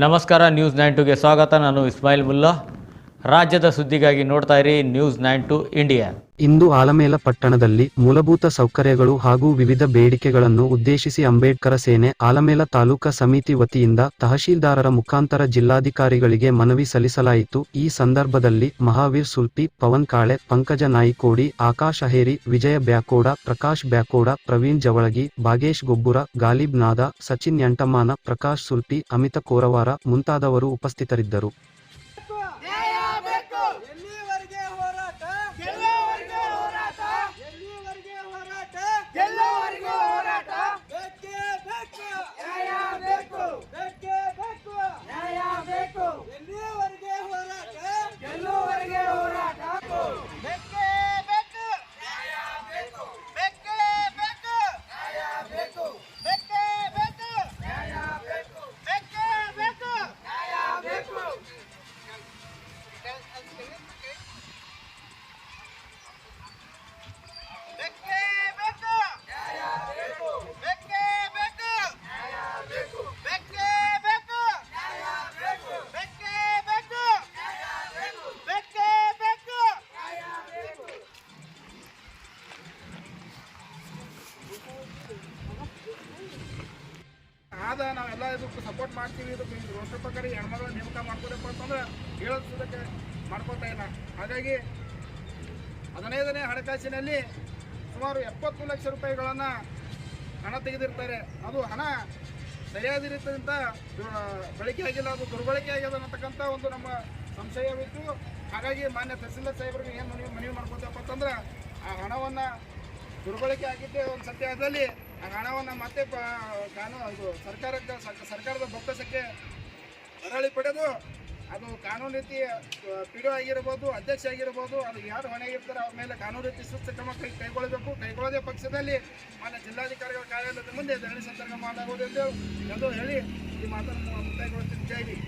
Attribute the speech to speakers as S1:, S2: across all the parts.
S1: ನಮಸ್ಕಾರ news nine ಟುಗೆ ಸ್ವಾಗತ. ನಾನು ಇಸ್ಮಾಯಿಲ್ ಮುಲ್ಲಾ. ರಾಜ್ಯದ ಸುದ್ದಿಗಾಗಿ ನೋಡ್ತಾ ಇರಿ ನ್ಯೂಸ್ ನೈನ್ ಟು ಇಂಡಿಯಾ
S2: ಇಂದು ಆಲಮೇಲ ಪಟ್ಟಣದಲ್ಲಿ ಮೂಲಭೂತ ಸೌಕರ್ಯಗಳು ಹಾಗೂ ವಿವಿಧ ಬೇಡಿಕೆಗಳನ್ನು ಉದ್ದೇಶಿಸಿ ಅಂಬೇಡ್ಕರ ಸೇನೆ ಆಲಮೇಲ ತಾಲೂಕಾ ಸಮಿತಿ ವತಿಯಿಂದ ತಹಶೀಲ್ದಾರರ ಮುಖಾಂತರ ಜಿಲ್ಲಾಧಿಕಾರಿಗಳಿಗೆ ಮನವಿ ಸಲ್ಲಿಸಲಾಯಿತು. ಈ ಸಂದರ್ಭದಲ್ಲಿ ಮಹಾವೀರ್ ಸುಲ್ಪಿ, ಪವನ್ ಕಾಳೆ, ಪಂಕಜ ನಾಯಿಕೋಡಿ, ಆಕಾಶ್ ಅಹೇರಿ ವಿಜಯ ಬ್ಯಾಕೋಡ, ಪ್ರಕಾಶ್ ಬ್ಯಾಕೋಡ, ಪ್ರವೀಣ್ ಜವಳಗಿ, ಬಾಗೇಶ್ ಗೊಬ್ಬುರ, ಗಾಲಿಬ್ ನಾದ, ಸಚಿನ್ ಯಂಟಮಾನ ಪ್ರಕಾಶ್ ಸುಲ್ಪಿ, ಅಮಿತ ಕೋರವಾರ ಮುಂತಾದವರು ಉಪಸ್ಥಿತರಿದ್ದರು.
S3: ಆದ ನಾವೆಲ್ಲ ಇದಕ್ಕೆ ಸಪೋರ್ಟ್ ಮಾಡ್ತೀವಿ. ಇದಕ್ಕೆ ರೋಷ ಪ್ರಕಾರ ಹೆಣ್ಮಗಳ ನೇಮಕ ಮಾಡ್ಕೋಬೇಕು ಅಂತಂದ್ರೆ ಹೇಳೋದಕ್ಕೆ ಮಾಡ್ಕೋತಾ ಇಲ್ಲ. ಹಾಗಾಗಿ ಹದಿನೈದನೇ ಹಣಕಾಸಿನಲ್ಲಿ ಸುಮಾರು ಎಪ್ಪತ್ತು ಲಕ್ಷ ರೂಪಾಯಿಗಳನ್ನು ಹಣ ತೆಗೆದಿರ್ತಾರೆ. ಅದು ಹಣ ಸರಿಯಾದ ರೀತಿಯಿಂದ ಬಳಕೆ ಆಗಿಲ್ಲ. ಅದು ದುರ್ಬಳಕೆ ಆಗ್ಯದ ಅನ್ನತಕ್ಕಂಥ ಒಂದು ನಮ್ಮ ಸಂಶಯವಿತ್ತು. ಹಾಗಾಗಿ ಮಾನ್ಯ ತಹಸೀಲ್ದಾರ್ ಸಾಹೇಬರಿಗೆ ಏನು ಮನವಿ ಮನವಿ ಮಾಡ್ಕೊತೇವಪ್ಪ ಅಂತಂದ್ರೆ ಆ ಹಣವನ್ನು ದುರ್ಬಳಕೆ ಆಗಿದ್ದೇ ಒಂದು ಸತ್ಯದಲ್ಲಿ ಆ ಹಣವನ್ನು ಮತ್ತೆ ಕಾನೂನು ಇದು ಸರ್ಕಾರಕ್ಕೆ ಸರ್- ಸರ್ಕಾರದ ಬೊಕ್ಕಸಕ್ಕೆ ಮರಳಿ ಪಡೆದು ಅದು ಕಾನೂನು ರೀತಿ ಪಿ ಆಗಿರ್ಬೋದು, ಅಧ್ಯಕ್ಷ ಆಗಿರ್ಬೋದು, ಅದು ಯಾರು ಹೊಣೆ ಇರ್ತಾರೆ ಅವ್ರ ಮೇಲೆ ಕಾನೂನು ರೀತಿ ಸೂಕ್ತ ಕ್ರಮ ಕೈ ಕೈಗೊಳ್ಳಬೇಕು ಕೈಗೊಳ್ಳದೇ ಪಕ್ಷದಲ್ಲಿ ಮಾನ್ಯ ಜಿಲ್ಲಾಧಿಕಾರಿಗಳ ಕಾರ್ಯಾಲಯದ ಮುಂದೆ ಧರಣಿ ಸಂದರ್ಭ ಮಾಡಲಾಗುವುದು ಎಂದು ಹೇಳಿ ಈ ಮಾತನ್ನು ಮುಕ್ತಾಯಗೊಳಿಸ್ತೀನಿ ಜೈ ಹಿಂದ್.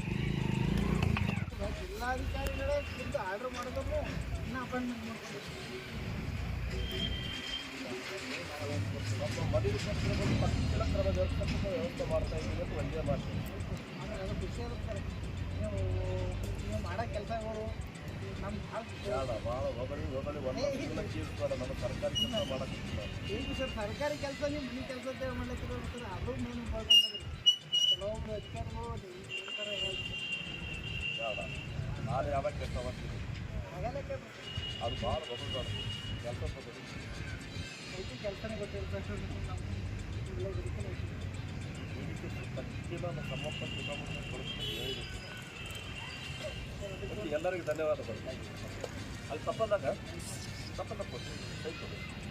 S4: ಜಿಲ್ಲಾಧಿಕಾರಿಗಳೇ ಆರ್ಡರ್ ಮಾಡಿದ್ರು ಇನ್ನೂ ಅಪಾಯಿಂಟ್ಮೆಂಟ್ ಮಾಡ್ಕೊಂಡು ಮದುವೆ ಸಂದರ್ಭದಲ್ಲಿ ಪಕ್ಷಗಳ ವ್ಯವಸ್ಥೆ ಮಾಡ್ತಾ ಇದ್ದೀವಿ ಅಂತ ಒಂದೇ ಭಾಷೆ ಆಮೇಲೆ ಅದು ಖುಷಿ ಇರುತ್ತೆ ನೀವು ನೀವು ಮಾಡೋ ಕೆಲಸಗಳು ನಮ್ಮ ಭಾಳ ಭಾಳ ಹೊಗಳಿ ಹೊಗಳಿ ಒಂದು ಚೀಸ್ ನಮ್ಮ ಸರ್ಕಾರಿ ಕೆಲಸ ಈಗ ಕೆಲಸ ನೀವು ಮನೆ ಕೆಲಸ ಮಾಡ್ಲಿಕ್ಕೆ ಅದು ಮೇನು ಬರ್ತಾರೆ ಕೆಲವೊಬ್ಬರು ಅಧಿಕಾರಿಗಳು
S5: ಬೇಡ ನಾನು ಯಾವಾಗ ಕೆಲಸ
S4: ಮಾಡ್ತೀನಿ ಅದು ಭಾಳ ಹೊಗಳ್ತಾರೆ ಕೆಲಸ ಐತಿ
S5: ಕೆಲಸನೇ ಗೊತ್ತಿಲ್ಲ ಎಲ್ಲರಿಗೂ ಧನ್ಯವಾದಗಳು. ಅಲ್ಲಿ ತಪ್ಪದಾಗ ತಪ್ಪಲ್ಲ ಕೊಡ್ತೀವಿ